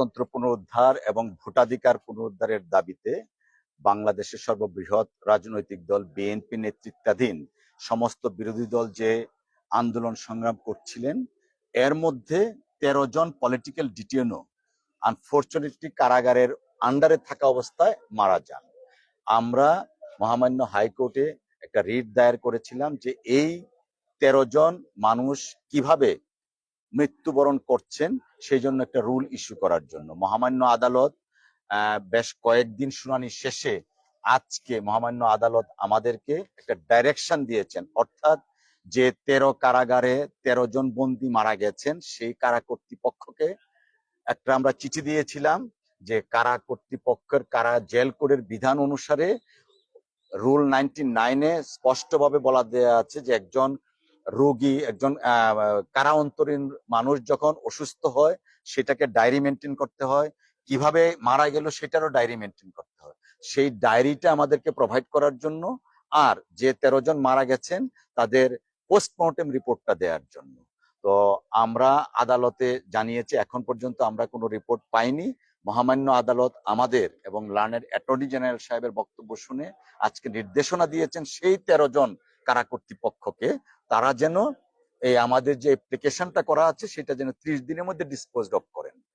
গণতন্ত্র পুনরুদ্ধার এবং ভোটাধিকার পুনরুদ্ধারের দাবিতে বাংলাদেশের সর্ববৃহৎ রাজনৈতিক দল বিএনপি নেতৃত্বাধীন সমস্ত বিরোধী দল যে আন্দোলন সংগ্রাম করছিলেন, এর মধ্যে তেরো জন পলিটিক্যাল ডিটিউনো আনফর্চুনেটলি কারাগারের আন্ডারে থাকা অবস্থায় মারা যান। আমরা মহামান্য হাইকোর্টে একটা রিট দায়ের করেছিলাম যে এই তেরো জন মানুষ কীভাবে মৃত্যুবরণ করছেন সেই জন্য একটা রুল ইস্যু করার জন্য। মহামান্য আদালত বেশ কয়েকদিন শুনানি শেষে আজকে মহামান্য আদালত আমাদেরকে একটা ডাইরেকশন দিয়েছেন। অর্থাৎ যে তেরো কারাগারে তেরো জন বন্দী মারা গেছেন, সেই কারা কর্তৃপক্ষকে একটা আমরা চিঠি দিয়েছিলাম যে কারা কর্তৃপক্ষের, কারা জেল কোডের বিধান অনুসারে রুল নাইনটি নাইনে স্পষ্টভাবে বলা দেয়া আছে যে একজন রোগী, একজন কারা অন্তরীণ মানুষ যখন অসুস্থ হয়, সেটাকে ডায়েরি মেনটেন করতে হয়। কীভাবে মারা গেল সেটারও ডায়েরি মেনটেন করতে হয়। সেই ডায়েরিটা আমাদেরকে প্রোভাইড করার জন্য আর যে তেরো জন মারা গেছেন, তাদের পোস্টমর্টেম রিপোর্টটা দেওয়ার জন্য। তো আমরা আদালতে জানিয়েছি, এখন পর্যন্ত আমরা কোনো রিপোর্ট পাইনি। মহামান্য আদালত আমাদের এবং লার্নের অ্যাটর্নি জেনারেল সাহেবের বক্তব্য শুনে আজকে নির্দেশনা দিয়েছেন সেই তেরো জন কারা কর্তৃপক্ষকে তারা যেন এই আমাদের যে অ্যাপ্লিকেশনটা করা আছে, সেটা যেন ত্রিশ দিনের মধ্যে ডিসপোজ অফ করেন